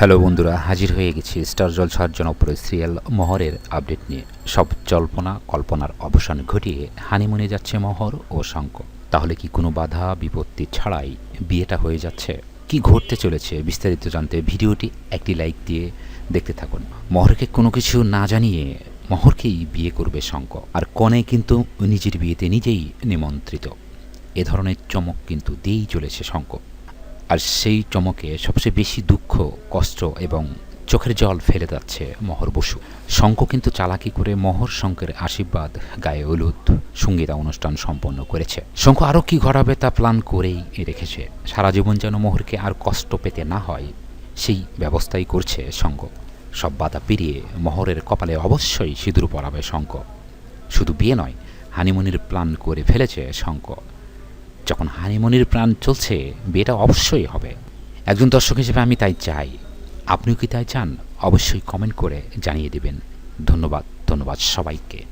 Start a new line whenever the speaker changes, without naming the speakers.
Hello বন্ধুরা, হাজির হয়ে গেছি স্টার জল জলসার জনপ্রিয় সিরিয়াল মহরের আপডেট নিয়ে। সব জল্পনা, কল্পনার অবসান ঘটিয়ে হানিমুনে যাচ্ছে মহর ও শঙ্ক তাহলে কি কোনো বাধা, বিপত্তি ছাড়াই বিয়েটা হয়ে যাচ্ছে? কি ঘটতে চলেছে বিস্তারিত জানতে ভিডিওটি একটি লাইক দিয়ে দেখতে থাকুন। মহরকে কোনো কিছু না জানিয়ে মহরকেই বিয়ে করবে শঙ্ক আর কনে কিন্তু নিজের বিয়েতে নিজেই নিমন্ত্রিত। এ ধরনের চমক কিন্তু দিয়েই চলেছে শঙ্ক আর সেই চমকে সবচেয়ে বেশি দুঃখ, কষ্ট এবং চোখের জল ফেলে যাচ্ছে মহর বসু। শঙ্খ কিন্তু চালাকি করে মহর শঙ্কের আশীর্বাদ গায়ে হলুদ সঙ্গীতা অনুষ্ঠান সম্পন্ন করেছে। শঙ্খ আরও কি ঘটাবে তা প্ল্যান করেই রেখেছে। সারা জীবন যেন মহরকে আর কষ্ট পেতে না হয়, সেই ব্যবস্থাই করছে শঙ্খ। সব বাধা পেরিয়ে মহরের কপালে অবশ্যই সিঁদুর পরাবে শঙ্খ। শুধু বিয়ে নয় হানিমুনির প্ল্যান করে ফেলেছে শঙ্খ। যখন হানিমনির প্রাণ চলছে, বিয়েটা অবশ্যই হবে। একজন দর্শক হিসেবে আমি তাই চাই। আপনিও কি তাই চান? অবশ্যই কমেন্ট করে জানিয়ে দেবেন। ধন্যবাদ ধন্যবাদ সবাইকে।